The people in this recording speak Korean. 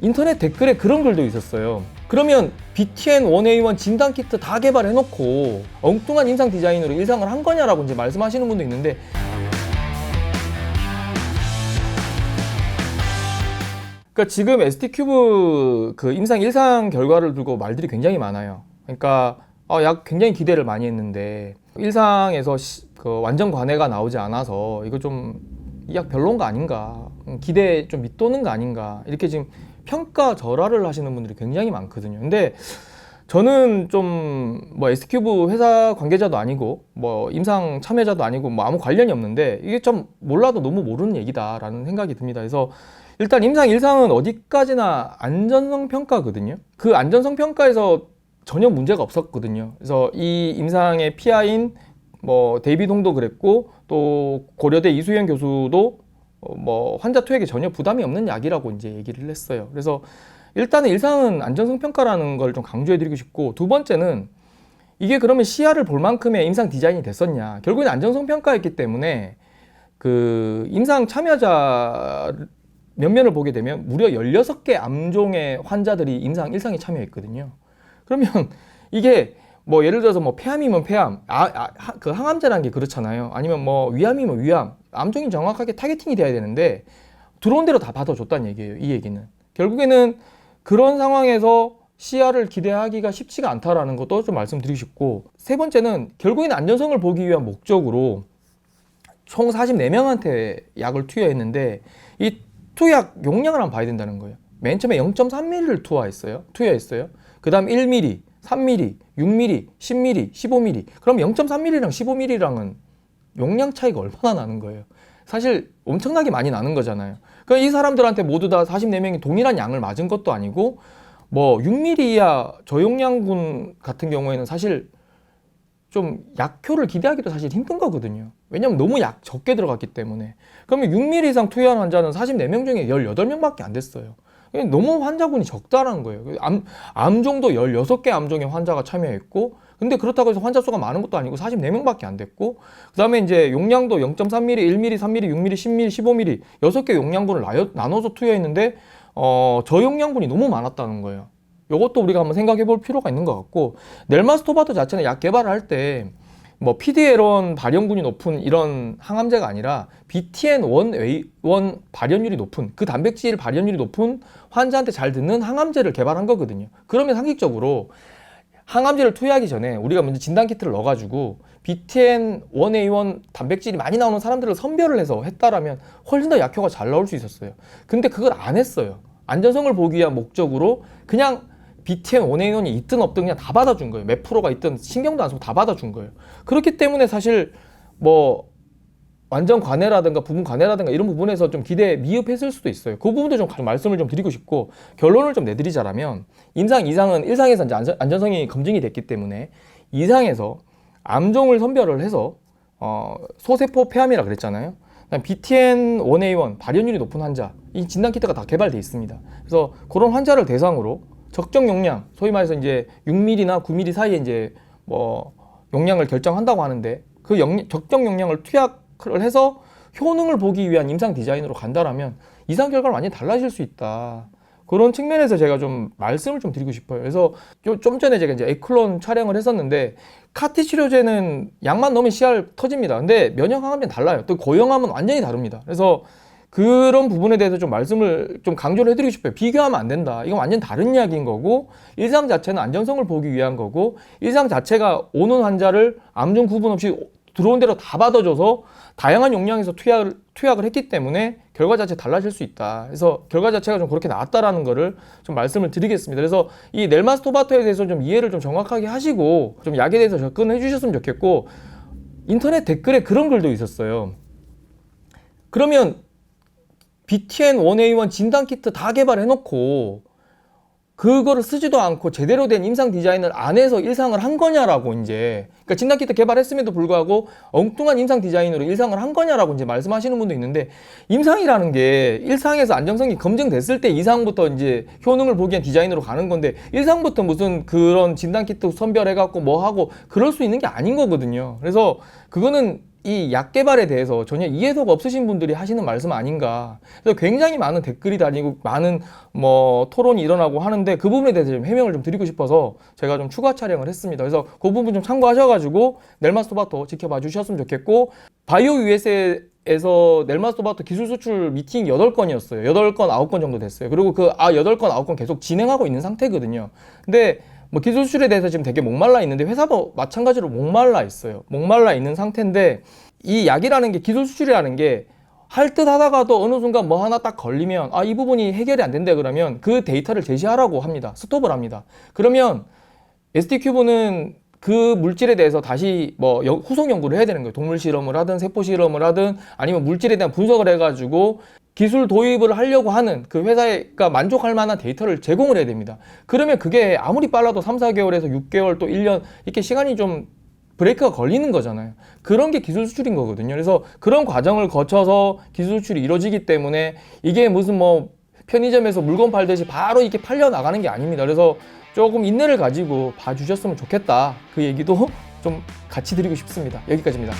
인터넷 댓글에 그런 글도 있었어요. 그러면 BTN 1A1 진단 키트 다 개발해 놓고 엉뚱한 인상 디자인으로 일상을 한 거냐라고 이제 말씀하시는 분도 있는데 그러니까 지금 ST 큐브 그 임상 일상 결과를 두고 말들이 굉장히 많아요. 그러니까 어, 약 굉장히 기대를 많이 했는데 일상에서 시- 그 완전 관해가 나오지 않아서 이거 좀 이 약 별로인 거 아닌가 음, 기대에 좀 밑도는 거 아닌가 이렇게 지금 평가 절하를 하시는 분들이 굉장히 많거든요. 근데 저는 좀 뭐 S큐브 회사 관계자도 아니고 뭐 임상 참여자도 아니고 뭐 아무 관련이 없는데 이게 좀 몰라도 너무 모르는 얘기다라는 생각이 듭니다. 그래서 일단 임상 일상은 어디까지나 안전성 평가거든요. 그 안전성 평가에서 전혀 문제가 없었거든요. 그래서 이 임상의 PI인 뭐 데이비동도 그랬고 또 고려대 이수연 교수도 어, 뭐 환자 투약에 전혀 부담이 없는 약이라고 이제 얘기를 했어요. 그래서 일단은 일상은 안전성 평가라는 걸 좀 강조해드리고 싶고 두 번째는 이게 그러면 시야를 볼 만큼의 임상 디자인이 됐었냐? 결국엔 안전성 평가였기 때문에 그 임상 참여자 면면을 보게 되면 무려 16개 암종의 환자들이 임상 일상에 참여했거든요. 그러면 이게 뭐 예를 들어서 뭐 폐암이면 폐암, 아, 아, 하- 그 항암제라는 게 그렇잖아요. 아니면 뭐 위암이면 위암, 암종이 정확하게 타겟팅이 돼야 되는데 들어온 대로 다 받아줬다는 얘기예요. 이 얘기는 결국에는 그런 상황에서 시야를 기대하기가 쉽지가 않다라는 것도 좀 말씀드리고 싶고 세 번째는 결국에는 안전성을 보기 위한 목적으로 총 44명한테 약을 투여했는데 이 투약 용량을 한번 봐야 된다는 거예요. 맨 처음에 0.3mm를 투하했어요. 투여했어요. 그 다음 1mm, 3mm, 6mm, 10mm, 15mm. 그럼 0.3mm랑 15mm랑은 용량 차이가 얼마나 나는 거예요. 사실 엄청나게 많이 나는 거잖아요. 그러니까 이 사람들한테 모두 다 44명이 동일한 양을 맞은 것도 아니고 뭐 6mm 이하 저용량군 같은 경우에는 사실 좀 약효를 기대하기도 사실 힘든 거거든요. 왜냐면 너무 약 적게 들어갔기 때문에. 그러면 6mm 이상 투여한 환자는 44명 중에 18명밖에 안 됐어요. 이게 너무 환자군이 적다라는 거예요. 암, 암종도 16개 암종의 환자가 참여했고, 근데 그렇다고 해서 환자 수가 많은 것도 아니고 44명밖에 안 됐고, 그 다음에 이제 용량도 0.3mm, 1mm, 3mm, 6mm, 10mm, 15mm, 6개 용량군을 나눠, 나눠서 투여했는데, 어, 저용량군이 너무 많았다는 거예요. 이것도 우리가 한번 생각해 볼 필요가 있는 것 같고, 넬마스토바토 자체는 약 개발을 할 때, 뭐 PDL1 발현군이 높은 이런 항암제가 아니라 BTN1A1 발현율이 높은 그 단백질 발현율이 높은 환자한테 잘 듣는 항암제를 개발한 거거든요. 그러면 상식적으로 항암제를 투여하기 전에 우리가 먼저 진단 키트를 넣어가지고 BTN1A1 단백질이 많이 나오는 사람들을 선별을 해서 했다라면 훨씬 더 약효가 잘 나올 수 있었어요. 근데 그걸 안 했어요. 안전성을 보기 위한 목적으로 그냥 BTN 1A1이 있든 없든 그냥 다 받아준 거예요. 몇 프로가 있든 신경도 안 쓰고 다 받아준 거예요. 그렇기 때문에 사실 뭐 완전 관해라든가 부분 관해라든가 이런 부분에서 좀 기대에 미흡했을 수도 있어요. 그 부분도 좀 말씀을 좀 드리고 싶고 결론을 좀 내드리자라면 임상 이상은 일상에서 이제 안전, 안전성이 검증이 됐기 때문에 이상에서 암종을 선별을 해서 어, 소세포 폐암이라 그랬잖아요. BTN 1A1 발현율이 높은 환자 이 진단 키트가 다 개발돼 있습니다. 그래서 그런 환자를 대상으로 적정 용량, 소위 말해서 이제 6mm나 9mm 사이에 이제 뭐 용량을 결정한다고 하는데 그 영- 적정 용량을 투약을 해서 효능을 보기 위한 임상 디자인으로 간다라면 이상 결과는 완전히 달라질 수 있다. 그런 측면에서 제가 좀 말씀을 좀 드리고 싶어요. 그래서 요- 좀 전에 제가 이제 에클론 촬영을 했었는데 카티 치료제는 약만 넣으면 CR 터집니다. 근데 면역 항암제는 달라요. 또 고형암은 완전히 다릅니다. 그래서 그런 부분에 대해서 좀 말씀을 좀 강조를 해드리고 싶어요. 비교하면 안 된다. 이건 완전 다른 이야기인 거고 일상 자체는 안전성을 보기 위한 거고 일상 자체가 오는 환자를 암종 구분 없이 들어온 대로 다 받아줘서 다양한 용량에서 투약을, 투약을 했기 때문에 결과 자체 달라질 수 있다. 그래서 결과 자체가 좀 그렇게 나왔다라는 거를 좀 말씀을 드리겠습니다. 그래서 이 넬마스토바토에 대해서 좀 이해를 좀 정확하게 하시고 좀 약에 대해서 접근해 주셨으면 좋겠고 인터넷 댓글에 그런 글도 있었어요. 그러면 BTN 1A1 진단 키트 다 개발해 놓고 그거를 쓰지도 않고 제대로 된 임상 디자인을 안 해서 일상을 한 거냐라고 이제 그러니까 진단 키트 개발했음에도 불구하고 엉뚱한 임상 디자인으로 일상을 한 거냐라고 이제 말씀하시는 분도 있는데 임상이라는 게 일상에서 안정성이 검증됐을 때 이상부터 이제 효능을 보기 위한 디자인으로 가는 건데 일상부터 무슨 그런 진단 키트 선별해 갖고 뭐 하고 그럴 수 있는 게 아닌 거거든요. 그래서 그거는 이 약 개발에 대해서 전혀 이해도가 없으신 분들이 하시는 말씀 아닌가. 그래서 굉장히 많은 댓글이 다니고 많은 뭐 토론이 일어나고 하는데 그 부분에 대해서 좀 해명을 좀 드리고 싶어서 제가 좀 추가 촬영을 했습니다. 그래서 그 부분 좀 참고하셔가지고 넬마스토바토 지켜봐 주셨으면 좋겠고 바이오 USA에서 넬마스토바토 기술 수출 미팅 8건이었어요. 8건, 9건 정도 됐어요. 그리고 그 아, 8건, 9건 계속 진행하고 있는 상태거든요. 근데 뭐 기술 수출에 대해서 지금 되게 목말라 있는데 회사도 마찬가지로 목말라 있어요. 목말라 있는 상태인데 이 약이라는 게 기술 수출이라는 게 할 듯 하다가도 어느 순간 뭐 하나 딱 걸리면 아 이 부분이 해결이 안 된다 그러면 그 데이터를 제시하라고 합니다. 스톱을 합니다. 그러면 ST큐브는 그 물질에 대해서 다시 뭐 여- 후속 연구를 해야 되는 거예요. 동물 실험을 하든 세포 실험을 하든 아니면 물질에 대한 분석을 해가지고 기술 도입을 하려고 하는 그 회사가 만족할 만한 데이터를 제공을 해야 됩니다. 그러면 그게 아무리 빨라도 3, 4개월에서 6개월 또 1년 이렇게 시간이 좀 브레이크가 걸리는 거잖아요. 그런 게 기술 수출인 거거든요. 그래서 그런 과정을 거쳐서 기술 수출이 이루어지기 때문에 이게 무슨 뭐 편의점에서 물건 팔듯이 바로 이렇게 팔려 나가는 게 아닙니다. 그래서 조금 인내를 가지고 봐주셨으면 좋겠다. 그 얘기도 좀 같이 드리고 싶습니다. 여기까지입니다.